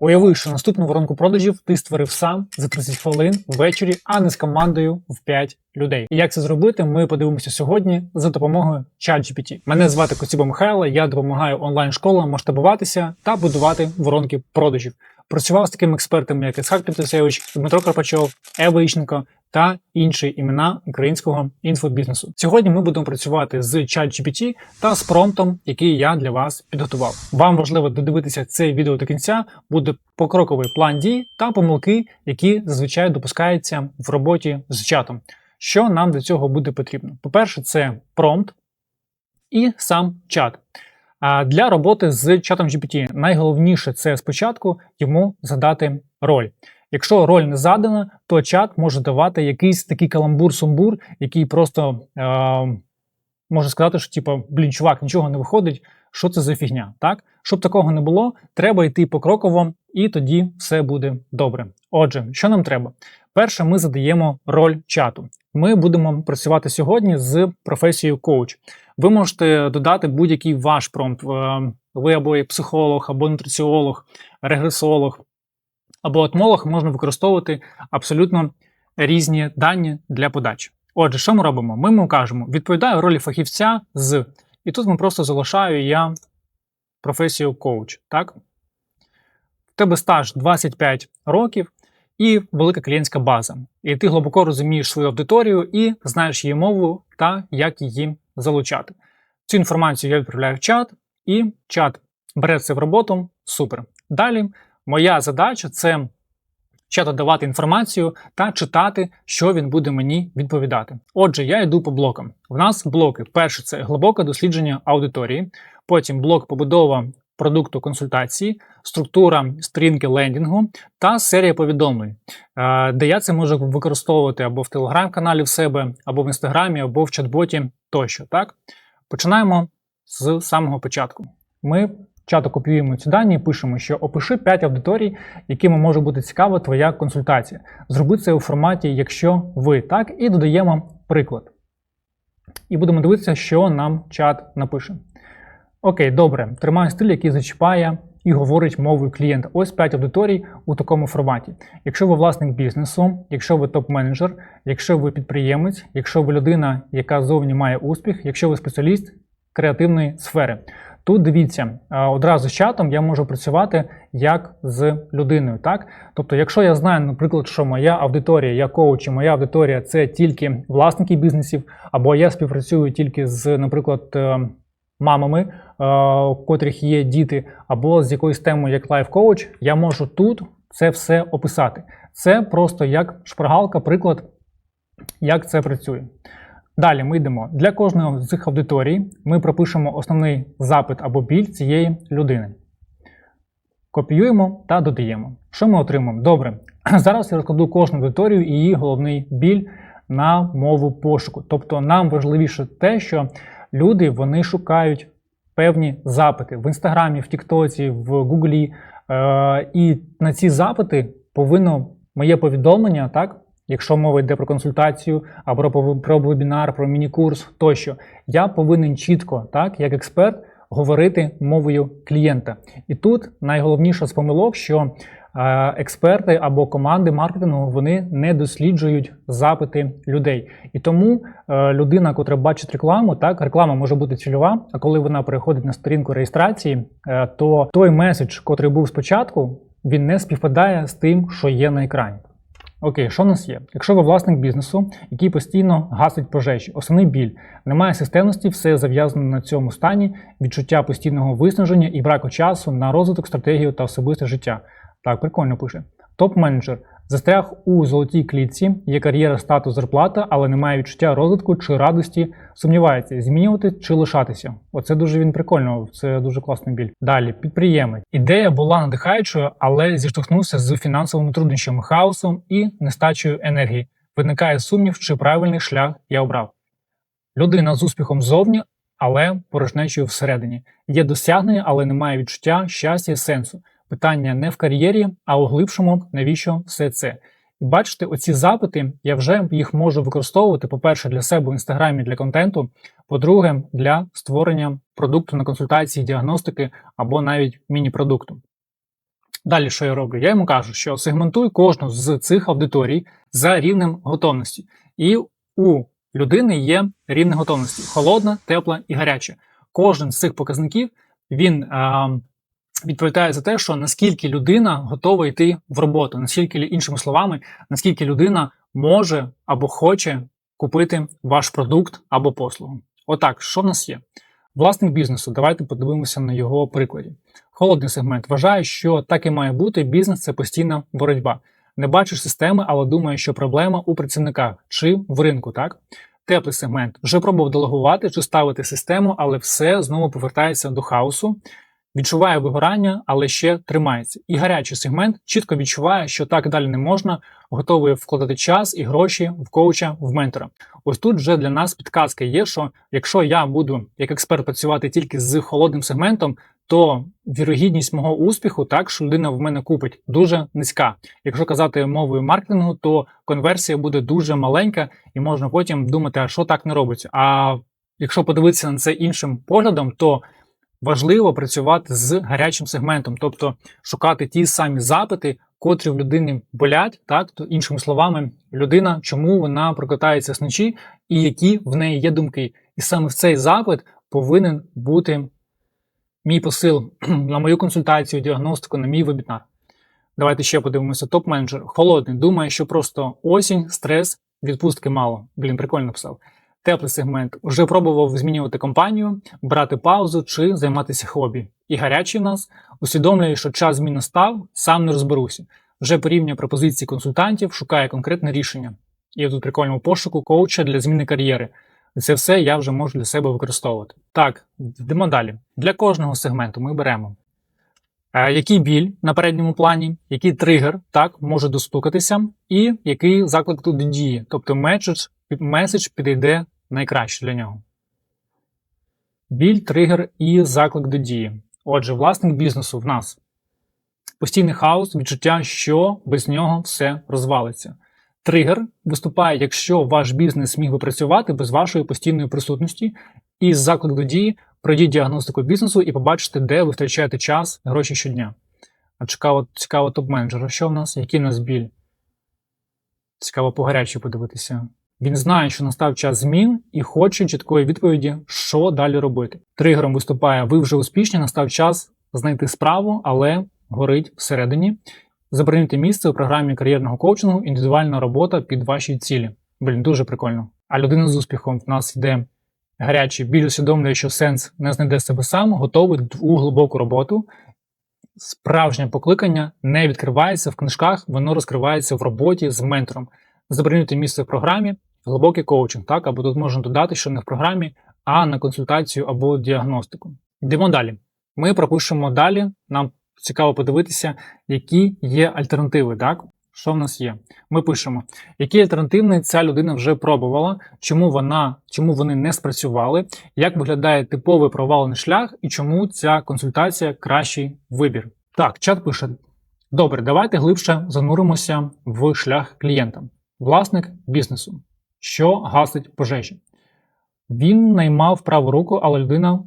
Уяви, що наступну воронку продажів ти створив сам за 30 хвилин ввечері, а не з командою в 5 людей. І як це зробити, ми подивимося сьогодні за допомогою ChatGPT. Мене звати Коцюба Михайло, я допомагаю онлайн-школам масштабуватися та будувати воронки продажів. Працював з такими експертами, як Ісхак Петусевич, Дмитро Карпачов, Ева Іщенко та інші імена українського інфобізнесу. Сьогодні ми будемо працювати з ChatGPT та з промптом, який я для вас підготував. Вам важливо додивитися це відео до кінця. Буде покроковий план дій та помилки, які зазвичай допускаються в роботі з чатом. Що нам для цього буде потрібно? По-перше, це промпт і сам чат. Для роботи з чатом GPT найголовніше це спочатку йому задати роль. Якщо роль не задана, то чат може давати якийсь такий каламбур-сумбур, який просто е, може сказати, що типу, блін, чувак, нічого не виходить, що це за фігня. Так? Щоб такого не було, треба йти покроково, і тоді все буде добре. Отже, що нам треба? Перше, ми задаємо роль чату. Ми будемо працювати сьогодні з професією коуч. Ви можете додати будь-який ваш промпт. Е, Ви або є психолог, або нутриціолог, регресолог, або етмолог можна використовувати абсолютно різні дані для подачі. Отже, що ми робимо? Ми йому кажемо, відповідаю ролі фахівця з. І тут ми просто залишаю я професію коуч. Так? В тебе стаж 25 років і велика клієнтська база. І ти глибоко розумієш свою аудиторію і знаєш її мову та як її залучати. Цю інформацію я відправляю в чат, і чат бере це в роботу. Супер. Далі моя задача це чату давати інформацію та читати, що він буде мені відповідати. Отже, я йду по блокам. В нас блоки: перше це глибоке дослідження аудиторії, потім блок побудова продукту консультації, структура сторінки лендінгу та серія повідомлень, е, де я це можу використовувати або в телеграм-каналі в себе, або в інстаграмі, або в чат-боті тощо. Так? Починаємо з самого початку. Ми чату копіюємо ці дані і пишемо, що опиши 5 аудиторій, якими може бути цікава твоя консультація. Зроби це у форматі, якщо ви так, і додаємо приклад. І будемо дивитися, що нам чат напише. Окей, добре, тримаю стиль, який зачіпає і говорить мовою клієнта. Ось 5 аудиторій у такому форматі. Якщо ви власник бізнесу, якщо ви топ-менеджер, якщо ви підприємець, якщо ви людина, яка зовні має успіх, якщо ви спеціаліст креативної сфери. Тут дивіться, одразу з чатом я можу працювати як з людиною. так? Тобто, якщо я знаю, наприклад, що моя аудиторія, я коуч, і моя аудиторія це тільки власники бізнесів, або я співпрацюю тільки з, наприклад, е, мамами, е, у котрих є діти, або з якоюсь темою, як лайф-коуч, я можу тут це все описати. Це просто як шпаргалка, приклад, як це працює. Далі ми йдемо. Для кожної з цих аудиторій ми пропишемо основний запит або біль цієї людини. Копіюємо та додаємо. Що ми отримаємо? Добре. Зараз я розкладу кожну аудиторію і її головний біль на мову пошуку. Тобто нам важливіше те, що люди вони шукають певні запити в інстаграмі, в Тіктоці, в Гуглі. Е, і на ці запити повинно моє повідомлення, так, якщо мова йде про консультацію, або про, про вебінар, про міні-курс тощо, я повинен чітко, так, як експерт, говорити мовою клієнта. І тут найголовніше з помилок, що експерти або команди маркетингу вони не досліджують запити людей. І тому е, людина, котра бачить рекламу, так реклама може бути цільова. А коли вона переходить на сторінку реєстрації, е, то той меседж, котрий був спочатку, він не співпадає з тим, що є на екрані. Окей, що в нас є? Якщо ви власник бізнесу, який постійно гасить пожежі, основний біль, немає системності, все зав'язано на цьому стані, відчуття постійного виснаження і браку часу на розвиток стратегії та особисте життя. Так, прикольно пише. Топ-менеджер застряг у золотій клітці, є кар'єра, статус, зарплата, але немає відчуття розвитку чи радості. Сумнівається, змінювати чи лишатися. Оце дуже він прикольно, це дуже класний біль. Далі підприємець. Ідея була надихаючою, але зіштовхнувся з фінансовими труднощами, хаосом і нестачею енергії. Виникає сумнів, чи правильний шлях я обрав. Людина з успіхом ззовні, але порожнечою всередині. Є досягнення, але немає відчуття щастя і сенсу. Питання не в кар'єрі, а у глибшому, навіщо все це. І бачите, оці запити я вже їх можу використовувати, по-перше, для себе в інстаграмі для контенту, по-друге, для створення продукту на консультації, діагностики або навіть міні-продукту. Далі, що я роблю? Я йому кажу, що сегментуй кожну з цих аудиторій за рівнем готовності. І у людини є рівні готовності: холодна, тепла і гаряча. Кожен з цих показників він а, відповідає за те, що наскільки людина готова йти в роботу, наскільки іншими словами, наскільки людина може або хоче купити ваш продукт або послугу. Отак, що в нас є? Власник бізнесу, давайте подивимося на його прикладі. Холодний сегмент вважає, що так і має бути. Бізнес це постійна боротьба. Не бачиш системи, але думає, що проблема у працівниках чи в ринку. Так теплий сегмент вже пробував делегувати чи ставити систему, але все знову повертається до хаосу. Відчуває вигорання, але ще тримається. І гарячий сегмент чітко відчуває, що так далі не можна, готовий вкладати час і гроші в коуча, в ментора. Ось тут вже для нас підказка є, що якщо я буду як експерт працювати тільки з холодним сегментом, то вірогідність мого успіху, так що людина в мене купить, дуже низька. Якщо казати мовою маркетингу, то конверсія буде дуже маленька, і можна потім думати, а що так не робиться. А якщо подивитися на це іншим поглядом, то важливо працювати з гарячим сегментом, тобто шукати ті самі запити, котрі в людини болять, так то іншими словами, людина, чому вона прокатається сночі, і які в неї є думки. І саме в цей запит повинен бути мій посил на мою консультацію, діагностику, на мій вебінар. Давайте ще подивимося. Топ-менеджер холодний, думає, що просто осінь, стрес, відпустки мало. Блін, прикольно написав. Теплий сегмент вже пробував змінювати компанію, брати паузу чи займатися хобі. І гарячий в нас усвідомлює, що час зміни став, сам не розберуся. Вже порівнює пропозиції консультантів, шукає конкретне рішення. І тут прикольному пошуку коуча для зміни кар'єри. Це все я вже можу для себе використовувати. Так, йдемо далі. Для кожного сегменту ми беремо. Е, який біль на передньому плані, який тригер так може достукатися, і який заклик тут діє, тобто меседж, меседж підійде найкраще для нього. Біль, тригер і заклик до дії. Отже, власник бізнесу в нас постійний хаос, відчуття, що без нього все розвалиться. Тригер виступає, якщо ваш бізнес міг би працювати без вашої постійної присутності, і заклик до дії пройдіть діагностику бізнесу і побачите, де ви втрачаєте час гроші щодня. А цікаво, цікаво топ-менеджера, що в нас? Який в нас біль? Цікаво по гарячі подивитися. Він знає, що настав час змін і хоче чіткої відповіді, що далі робити. Тригером виступає: ви вже успішні, настав час знайти справу, але горить всередині. Забронюйте місце у програмі кар'єрного коучингу, індивідуальна робота під ваші цілі. Блін, дуже прикольно. А людина з успіхом в нас йде гарячий, біль усвідомлює, що сенс не знайде себе сам, готовий у глибоку роботу. Справжнє покликання не відкривається в книжках, воно розкривається в роботі з ментором. Забронюйте місце в програмі, глибокий коучинг, так, або тут можна додати, що не в програмі, а на консультацію або діагностику. Йдемо далі. Ми пропишемо далі. Нам цікаво подивитися, які є альтернативи. так? Що в нас є? Ми пишемо, які альтернативні ця людина вже пробувала, чому вона, чому вони не спрацювали, як виглядає типовий провалений шлях і чому ця консультація кращий вибір. Так, чат пише: добре, давайте глибше зануримося в шлях клієнта. Власник бізнесу, що гасить пожежі. Він наймав праву руку, але людина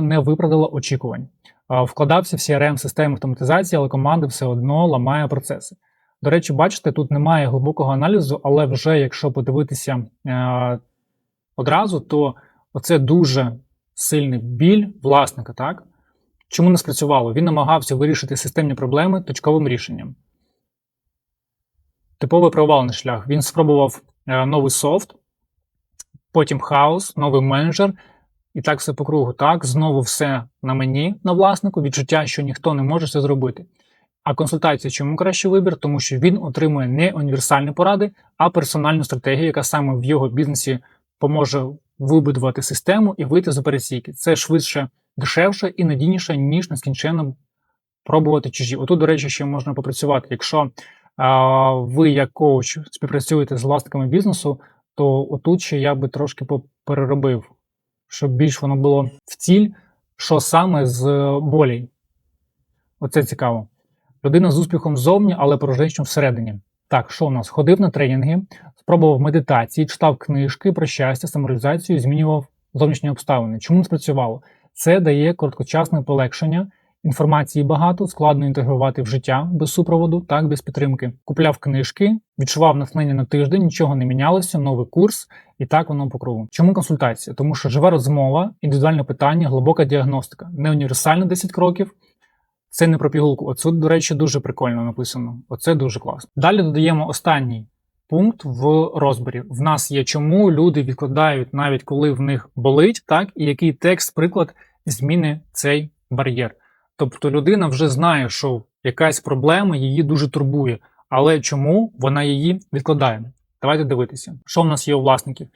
не виправдала очікувань. Вкладався в crm системи автоматизації, але команда все одно ламає процеси. До речі, бачите, тут немає глибокого аналізу, але вже якщо подивитися е, одразу, то оце дуже сильний біль власника. так? Чому не спрацювало? Він намагався вирішити системні проблеми точковим рішенням. Типовий провалений шлях. Він спробував новий софт, потім хаос, новий менеджер. І так все по кругу. Так, знову все на мені, на власнику, відчуття, що ніхто не може це зробити. А консультація чому кращий вибір? Тому що він отримує не універсальні поради, а персональну стратегію, яка саме в його бізнесі поможе вибудувати систему і вийти з операційки. Це швидше, дешевше і надійніше, ніж нескінченно пробувати чужі. Отут, до речі, ще можна попрацювати. Якщо ви, як коуч, співпрацюєте з власниками бізнесу, то отут ще я би трошки переробив, щоб більш воно було в ціль, що саме з болей. Оце цікаво. Людина з успіхом ззовні, але порожнечним всередині. Так, що у нас? Ходив на тренінги, спробував медитації, читав книжки про щастя, самореалізацію, змінював зовнішні обставини. Чому не спрацювало? Це дає короткочасне полегшення Інформації багато, складно інтегрувати в життя без супроводу, так без підтримки. Купляв книжки, відчував натхнення на тиждень, нічого не мінялося, новий курс, і так воно по кругу. Чому консультація? Тому що жива розмова, індивідуальне питання, глибока діагностика, не універсально 10 кроків. Це не про пігулку. Оце, до речі, дуже прикольно написано. Оце дуже класно. Далі додаємо останній пункт в розборі. В нас є чому люди відкладають навіть коли в них болить, так і який текст, приклад зміни цей бар'єр. Тобто людина вже знає, що якась проблема її дуже турбує, але чому вона її відкладає? Давайте дивитися, що в нас є у власників.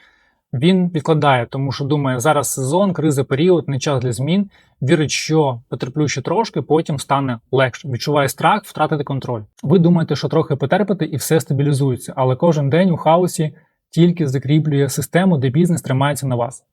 Він відкладає, тому що думає, зараз сезон, криза, період, не час для змін. Вірить, що потерплю ще трошки, потім стане легше. Відчуває страх, втратити контроль. Ви думаєте, що трохи потерпите і все стабілізується, але кожен день у хаосі тільки закріплює систему, де бізнес тримається на вас.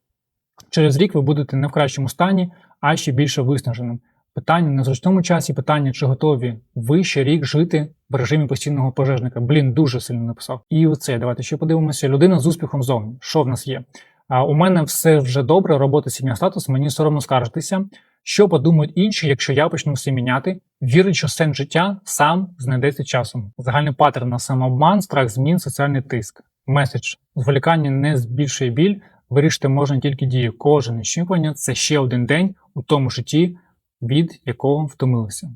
Через рік ви будете не в кращому стані, а ще більше виснаженим. Питання на зручному часі, питання, чи готові ви ще рік жити в режимі постійного пожежника. Блін, дуже сильно написав. І оце, давайте ще подивимося. Людина з успіхом зовні. Що в нас є? А у мене все вже добре, робота, сім'я, статус, мені соромно скаржитися. Що подумають інші, якщо я почну все міняти? Вірить, що сенс життя сам знайдеться часом. Загальний паттерн на самообман, страх змін, соціальний тиск. Меседж зволікання не збільшує біль. Вирішити можна тільки дію. Кожен очікування це ще один день у тому житті від якого втомилися.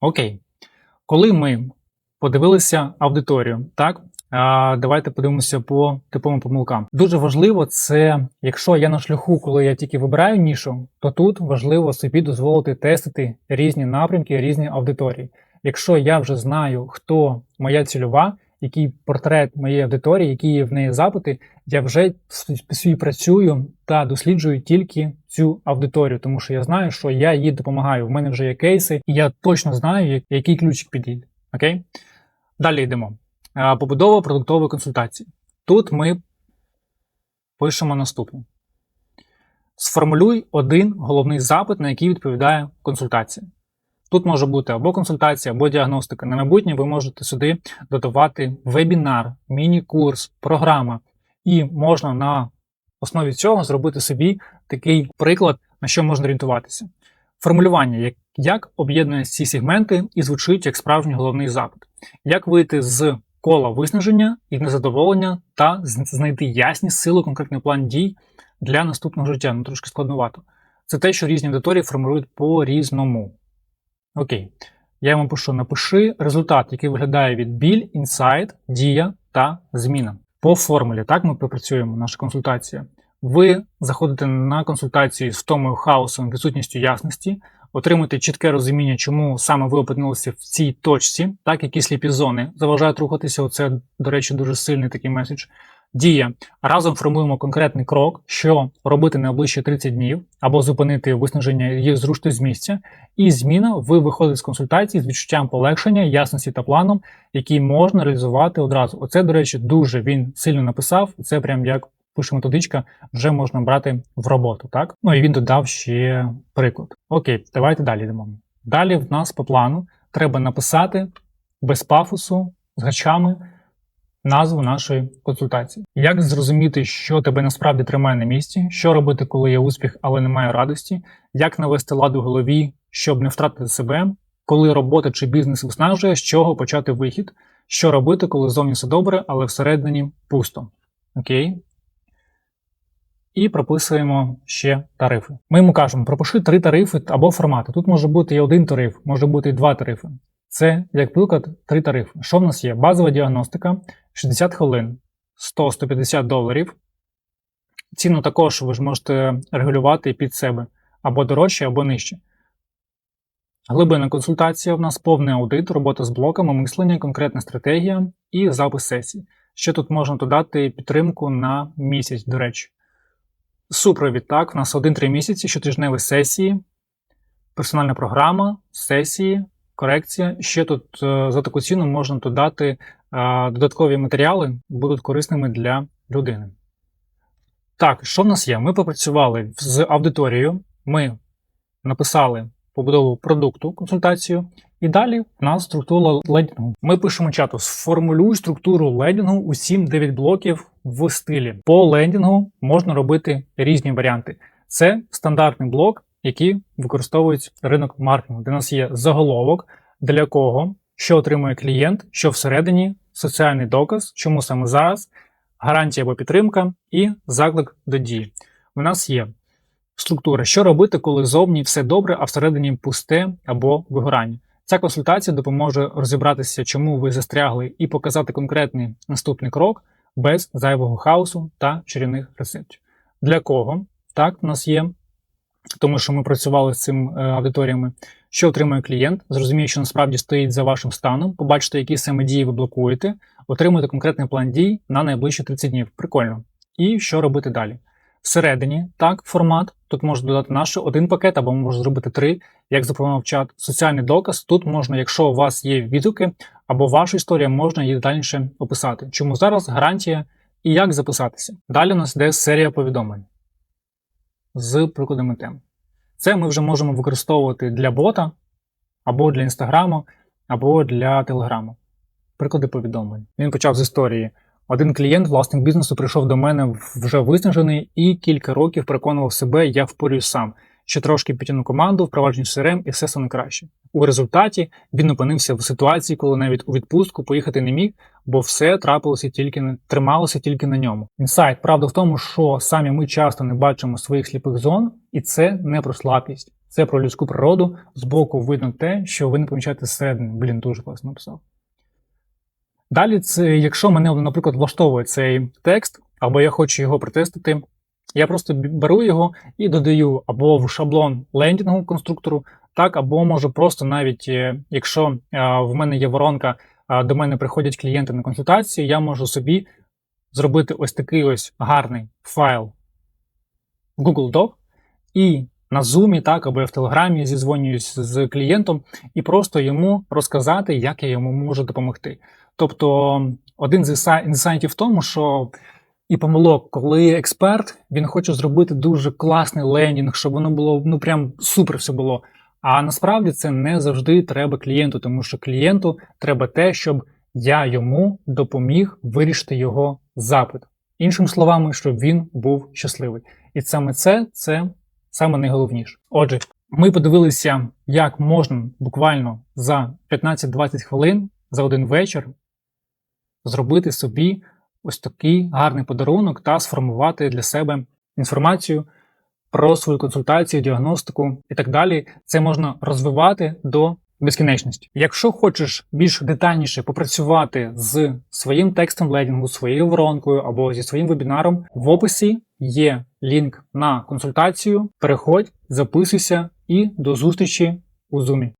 Окей. Коли ми подивилися аудиторію, так, а, давайте подивимося по типовим помилкам. Дуже важливо це, якщо я на шляху, коли я тільки вибираю нішу, то тут важливо собі дозволити тестити різні напрямки, різні аудиторії. Якщо я вже знаю, хто моя цільова, який портрет моєї аудиторії, які є в неї запити, я вже співпрацюю та досліджую тільки цю аудиторію, тому що я знаю, що я їй допомагаю. В мене вже є кейси, і я точно знаю, який ключик підійде. Окей? Далі йдемо. Побудова продуктової консультації. Тут ми пишемо наступне. Сформулюй один головний запит, на який відповідає консультація. Тут може бути або консультація, або діагностика. На майбутнє ви можете сюди додавати вебінар, міні-курс, програма, і можна на основі цього зробити собі такий приклад, на що можна орієнтуватися. Формулювання, як, як об'єднує ці сегменти і звучить як справжній головний запит, як вийти з кола виснаження і незадоволення та знайти ясність силу, конкретний план дій для наступного життя. Ну трошки складновато. Це те, що різні аудиторії формулюють по-різному. Окей. Я йому пишу: напиши результат, який виглядає від біль, інсайт, дія та зміна. По формулі, так ми пропрацюємо наша консультація. Ви заходите на консультацію з втомою хаосом, відсутністю ясності, отримуєте чітке розуміння, чому саме ви опинилися в цій точці, так які сліпі зони заважають рухатися. Оце, до речі, дуже сильний такий меседж. Дія. Разом формуємо конкретний крок, що робити найближчі 30 днів, або зупинити виснаження і зрушити з місця. І зміна, ви виходите з консультації з відчуттям полегшення, ясності та планом, який можна реалізувати одразу. Оце, до речі, дуже він сильно написав. Це прям як пише методичка, вже можна брати в роботу. так? Ну і він додав ще приклад. Окей, давайте далі йдемо. Далі в нас по плану треба написати без пафосу з гачами назву нашої консультації. Як зрозуміти, що тебе насправді тримає на місці, що робити, коли є успіх, але немає радості, як навести ладу в голові, щоб не втратити себе, коли робота чи бізнес виснажує, з чого почати вихід, що робити, коли зовні все добре, але всередині пусто. Окей. І прописуємо ще тарифи. Ми йому кажемо, пропиши три тарифи або формати. Тут може бути і один тариф, може бути і два тарифи. Це, як приклад, три тарифи. Що в нас є? Базова діагностика 60 хвилин, 100-150 доларів. Ціну також ви ж можете регулювати під себе або дорожче, або нижче. Глибинна консультація в нас повний аудит, робота з блоками, мислення, конкретна стратегія і запис сесій. Ще тут можна додати підтримку на місяць, до речі. Супровід, так, в нас 1-3 місяці, щотижневі сесії, персональна програма, сесії, корекція. Ще тут е, за таку ціну можна додати е, додаткові матеріали, будуть корисними для людини. Так, що в нас є? Ми попрацювали з аудиторією, ми написали побудову продукту, консультацію, і далі в нас структура лендінгу. Ми пишемо чату: сформулюй структуру лендінгу у 7-9 блоків в стилі. По лендінгу можна робити різні варіанти. Це стандартний блок, які використовують ринок маркетингу, де у нас є заголовок, для кого, що отримує клієнт, що всередині, соціальний доказ, чому саме зараз, гарантія або підтримка і заклик до дії. У нас є структура, що робити, коли зовні все добре, а всередині пусте або вигорання. Ця консультація допоможе розібратися, чому ви застрягли, і показати конкретний наступний крок без зайвого хаосу та чарівних рецептів. Для кого так у нас є, тому що ми працювали з цим аудиторіями. Що отримує клієнт, зрозуміє, що насправді стоїть за вашим станом, побачите, які саме дії ви блокуєте, отримуєте конкретний план дій на найближчі 30 днів. Прикольно. І що робити далі? Всередині, так, формат. Тут можна додати наш один пакет, або можна зробити три, як запропонував чат. Соціальний доказ. Тут можна, якщо у вас є відгуки, або ваша історія, можна її детальніше описати. Чому зараз гарантія і як записатися. Далі у нас йде серія повідомлень з прикладами тем. Це ми вже можемо використовувати для бота, або для інстаграму, або для телеграму. Приклади повідомлень. Він почав з історії. Один клієнт, власник бізнесу, прийшов до мене вже виснажений і кілька років переконував себе, я впорюсь сам. Ще трошки підтягну команду, впроваджую CRM і все стане краще. У результаті він опинився в ситуації, коли навіть у відпустку поїхати не міг, бо все трапилося тільки трималося тільки на ньому. Інсайт, правда в тому, що самі ми часто не бачимо своїх сліпих зон, і це не про слабкість, це про людську природу. Збоку видно те, що ви не помічаєте зсередини. Блін, дуже класно написав. Далі, це, якщо мене, наприклад, влаштовує цей текст, або я хочу його протестити, я просто беру його і додаю або в шаблон лендінгу конструктору, так, або можу просто навіть, е, якщо в мене є воронка, до мене приходять клієнти на консультації, я можу собі зробити ось такий ось гарний файл в Google Doc і на Zoom, так, або я в Телеграмі зізвонююсь з клієнтом і просто йому розказати, як я йому можу допомогти. Тобто, один з інсайтів в тому, що і помилок, коли експерт він хоче зробити дуже класний лендінг, щоб воно було ну прям супер все було. А насправді це не завжди треба клієнту, тому що клієнту треба те, щоб я йому допоміг вирішити його запит. Іншими словами, щоб він був щасливий. І саме це це саме найголовніше. Отже, ми подивилися, як можна буквально за 15-20 хвилин за один вечір зробити собі ось такий гарний подарунок та сформувати для себе інформацію про свою консультацію, діагностику і так далі. Це можна розвивати до безкінечності. Якщо хочеш більш детальніше попрацювати з своїм текстом лендінгу, своєю воронкою або зі своїм вебінаром, в описі є лінк на консультацію. Переходь, записуйся і до зустрічі у Zoom.